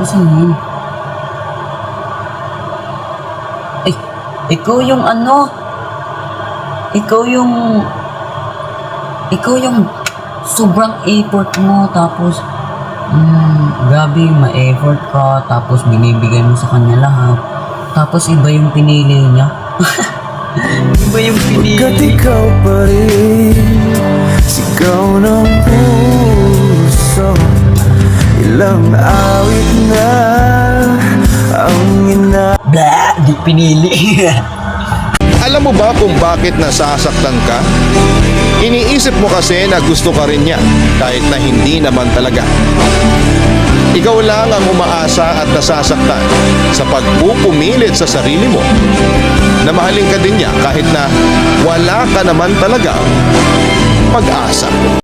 Asan na yun? Eh, ikaw yung ano? Ikaw yung... Ikaw yung sobrang effort mo tapos mm, grabe ma-effort ka tapos binibigay mo sa kanya lahat tapos iba yung pinili niya iba yung pinili ikaw pa Ilang awit na Ang ina blah di pinili Alam mo ba kung bakit nasasaktan ka? Iniisip mo kasi na gusto ka rin niya kahit na hindi naman talaga. Ikaw lang ang umaasa at nasasaktan sa pagpupumilit sa sarili mo na mahalin ka din niya kahit na wala ka naman talaga pag-asa.